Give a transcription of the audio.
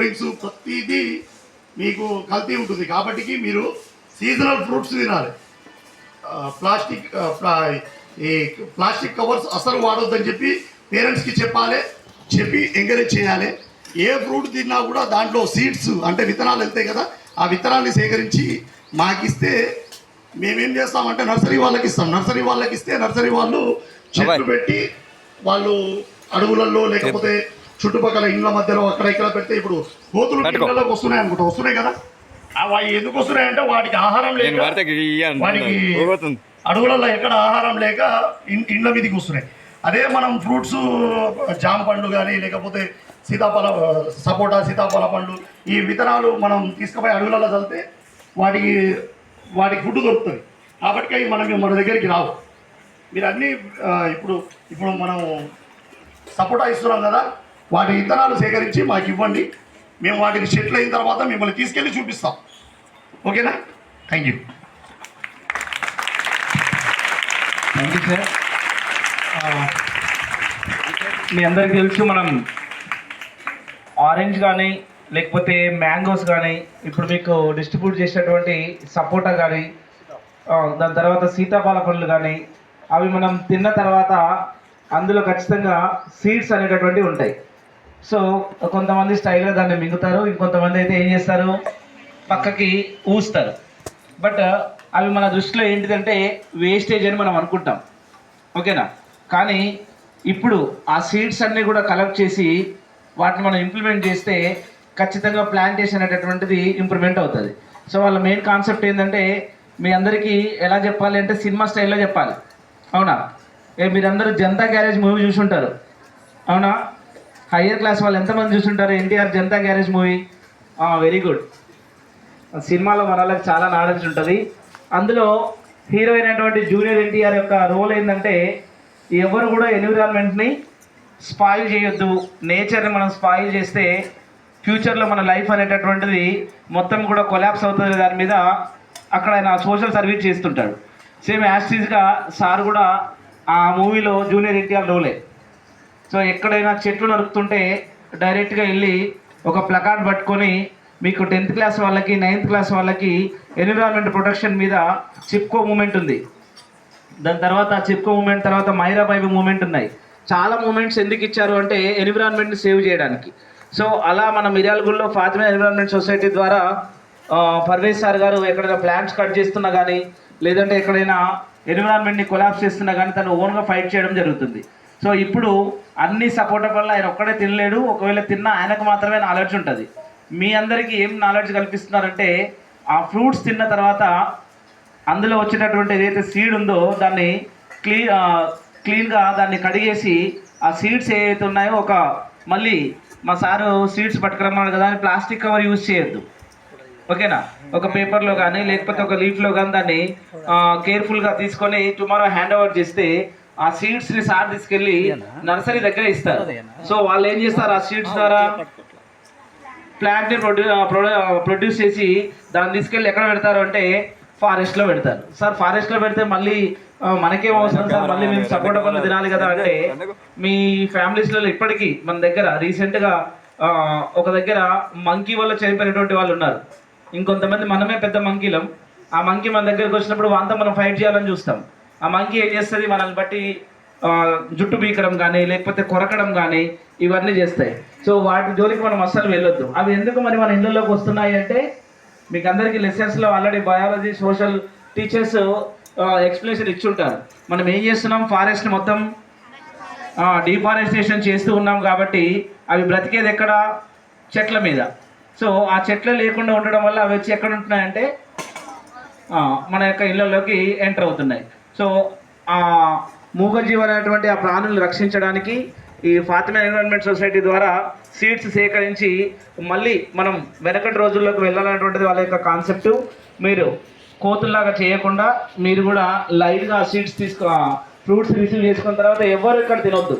Drinks ప్రతిదీ మీకు కల్తీ ఉంటుంది. కాబట్టి మీరు సీజనల్ ఫ్రూట్స్ తినాలి. ప్లాస్టిక్ ఈ ప్లాస్టిక్ కవర్స్ అసలు వాడొద్దని చెప్పి పేరెంట్స్కి చెప్పాలి చెప్పి ఎంకరేజ్ చేయాలి. ఏ ఫ్రూట్ తిన్నా కూడా దాంట్లో సీడ్స్ అంటే విత్తనాలు వెళ్తాయి కదా ఆ విత్తనాల్ని సేకరించి మాకిస్తే మేమేం చేస్తామంటే నర్సరీ వాళ్ళకి ఇస్తాం. నర్సరీ వాళ్ళకి ఇస్తే నర్సరీ వాళ్ళు చెట్లు పెట్టి వాళ్ళు అడవులలో లేకపోతే చుట్టుపక్కల ఇళ్ళ మధ్యలో అక్కడ ఇక్కడ పెడితే ఇప్పుడు కోతులు. ఇళ్ళలోకి వస్తున్నాయి అనుకుంటా. వస్తున్నాయి కదా? అవి ఎందుకు వస్తున్నాయంటే వాటికి ఆహారం లేక పోతుంది అడవులలో ఎక్కడ ఆహారం లేక ఇండ్ల మీదకి వస్తున్నాయి. అదే మనం ఫ్రూట్స్ జామ పండ్లు కానీ లేకపోతే సీతాఫల సపోటా సీతాఫల పండ్లు ఈ విత్తనాలు మనం తీసుకుపోయి అడవులలో చల్లితే వాటికి వాటికి ఫుడ్ దొరుకుతుంది. కాబట్టి అవి మనం మన దగ్గరికి రావు. మీరు అన్నీ ఇప్పుడు ఇప్పుడు మనం సపోటా ఇస్తున్నాం కదా వాటి విత్తనాలు సేకరించి మాకు ఇవ్వండి. మేము వాటికి సెటిల్ అయిన తర్వాత మిమ్మల్ని తీసుకెళ్ళి చూపిస్తాం. ఓకేనా? Thank you thank you sir మీ అందరికీ తెలుసు మనం ఆరెంజ్ కానీ లేకపోతే మ్యాంగోస్ కానీ ఇప్పుడు మీకు డిస్ట్రిబ్యూట్ చేసినటువంటి సపోటా కానీ దాని తర్వాత సీతాఫల పండ్లు కానీ అవి మనం తిన్న తర్వాత అందులో ఖచ్చితంగా సీడ్స్ అనేటటువంటివి ఉంటాయి. సో కొంతమంది స్టైల్గా దాన్ని మింగుతారు ఇంకొంతమంది అయితే ఏం చేస్తారు? పక్కకి ఊస్తారు. బట్ అవి మన దృష్టిలో ఏంటిదంటే వేస్టేజ్ అని మనం అనుకుంటాం. ఓకేనా? కానీ ఇప్పుడు ఆ సీడ్స్ అన్నీ కూడా కలెక్ట్ చేసి వాటిని మనం ఇంప్లిమెంట్ చేస్తే ఖచ్చితంగా ప్లాంటేషన్ అనేటటువంటిది ఇంప్రూవ్మెంట్ అవుతుంది. సో వాళ్ళ మెయిన్ కాన్సెప్ట్ ఏంటంటే మీ అందరికీ ఎలా చెప్పాలి అంటే సినిమా స్టైల్లో చెప్పాలి. అవునా? ఏ మీరందరూ జనతా గ్యారేజ్ మూవీ చూసుంటారు. అవునా? హయ్యర్ క్లాస్ వాళ్ళు ఎంతమంది చూస్తుంటారు? NTR Janatha Garage movie. Very good సినిమాలో మన వాళ్ళకి చాలా నాలెడ్జ్ ఉంటుంది. అందులో హీరో అయినటువంటి జూనియర్ ఎన్టీఆర్ యొక్క రోల్ ఏంటంటే ఎవరు కూడా ఎన్విరాన్మెంట్ని స్పాయిల్ చేయొద్దు. నేచర్ని మనం స్పాయిల్ చేస్తే ఫ్యూచర్లో మన లైఫ్ అనేటటువంటిది మొత్తం కూడా కొలాప్స్ అవుతుంది. దాని మీద అక్కడ ఆయన సోషల్ సర్వీస్ చేస్తుంటాడు. సేమ్ యాస్టీస్గా సార్ కూడా ఆ మూవీలో జూనియర్ ఎన్టీఆర్ రోలే సో ఎక్కడైనా చెట్లు నరుకుతుంటే డైరెక్ట్గా వెళ్ళి ఒక ప్లకార్డ్ పట్టుకొని మీకు టెన్త్ క్లాస్ వాళ్ళకి నైన్త్ క్లాస్ వాళ్ళకి ఎన్విరాన్మెంట్ ప్రొటెక్షన్ మీద చిప్కో మూమెంట్ ఉంది. దాని తర్వాత చిప్కో మూమెంట్ తర్వాత మైరా బైబు మూమెంట్ ఉన్నాయి. చాలా మూమెంట్స్ ఎందుకు ఇచ్చారు అంటే ఎన్విరాన్మెంట్ని సేవ్ చేయడానికి. సో అలా మన మిర్యాలగూడలో ఫాతిమా ఎన్విరాన్మెంట్ సొసైటీ ద్వారా పర్వేజ్ సార్ గారు ఎక్కడైనా ప్లాంట్స్ కట్ చేస్తున్నా కానీ లేదంటే ఎక్కడైనా ఎన్విరాన్మెంట్ని కొలాప్స్ చేస్తున్నా కానీ తను ఓన్గా ఫైట్ చేయడం జరుగుతుంది. సో ఇప్పుడు అన్ని సపోర్ట్ ఆయన ఒక్కడే తినలేడు. ఒకవేళ తిన్నా ఆయనకు మాత్రమే నాలెడ్జ్ ఉంటుంది. మీ అందరికీ ఏం నాలెడ్జ్ కల్పిస్తున్నారంటే ఆ ఫ్రూట్స్ తిన్న తర్వాత అందులో వచ్చేటటువంటి ఏదైతే సీడ్ ఉందో దాన్ని క్లీ క్లీన్గా దాన్ని కడిగేసి ఆ సీడ్స్ ఏవైతే ఉన్నాయో ఒక మళ్ళీ మా సారు సీడ్స్ పట్టుకురమ్మన్నాడు కదా అని ప్లాస్టిక్ కవర్ యూజ్ చేయొద్దు. ఓకేనా? ఒక పేపర్లో కానీ లేకపోతే ఒక లీఫ్లో కానీ దాన్ని కేర్ఫుల్గా తీసుకొని టుమారో హ్యాండ్ ఓవర్ చేస్తే ఆ సీడ్స్ని సార్ తీసుకెళ్ళి నర్సరీ దగ్గర ఇస్తారు. సో వాళ్ళు ఏం చేస్తారు? ఆ సీడ్స్ ద్వారా ప్లాంట్ని ప్రొడ్యూ ప్రొడ్యూస్ చేసి దాన్ని తీసుకెళ్ళి ఎక్కడ పెడతారు అంటే ఫారెస్ట్లో పెడతారు. సార్ ఫారెస్ట్లో పెడితే మళ్ళీ మనకేం అవసరం సార్? మళ్ళీ మేము సపోర్ట్ పనులు తినాలి కదా అంటే మీ ఫ్యామిలీస్లలో ఇప్పటికీ మన దగ్గర రీసెంట్గా ఒక దగ్గర మంకీ వల్ల చనిపోయినటువంటి వాళ్ళు ఉన్నారు. ఇంకొంతమంది మనమే పెద్ద మంకీలం ఆ మంకీ మన దగ్గరకు వచ్చినప్పుడు వాళ్ళతో మనం ఫైట్ చేయాలని చూస్తాం. ఆ మంకీ ఏం చేస్తుంది? మనల్ని బట్టి జుట్టు బీకడం కానీ లేకపోతే కొరకడం కానీ ఇవన్నీ చేస్తాయి. సో వాటి జోలికి మనం అస్సలు వెళ్ళొద్దు. అవి ఎందుకు మరి మన ఇళ్ళలోకి వస్తున్నాయి అంటే మీకు అందరికీ లెసన్స్లో already biology social teachers explanation ఇచ్చుంటారు. మనం ఏం చేస్తున్నాం? ఫారెస్ట్ మొత్తం డిఫారెస్టేషన్ చేస్తూ ఉన్నాం కాబట్టి అవి బ్రతికేది ఎక్కడ? చెట్ల మీద. సో ఆ చెట్లు లేకుండా ఉండడం వల్ల అవి వచ్చి ఎక్కడ ఉంటున్నాయంటే మన యొక్క ఇళ్ళలోకి ఎంటర్ అవుతున్నాయి. సో ఆ మూగజీవ అనేటువంటి ఆ ప్రాణులను రక్షించడానికి ఈ ఫాతిమా ఎన్విరాన్మెంట్ సొసైటీ ద్వారా సీడ్స్ సేకరించి మళ్ళీ మనం వెనకటి రోజుల్లోకి వెళ్ళాలనేటువంటిది వాళ్ళ యొక్క కాన్సెప్ట్. మీరు కోతుల్లాగా చేయకుండా మీరు కూడా లైవ్గా సీడ్స్ తీసుకు ఫ్రూట్స్ రిసీవ్ చేసుకున్న తర్వాత ఎవరు ఇక్కడ తినొద్దు.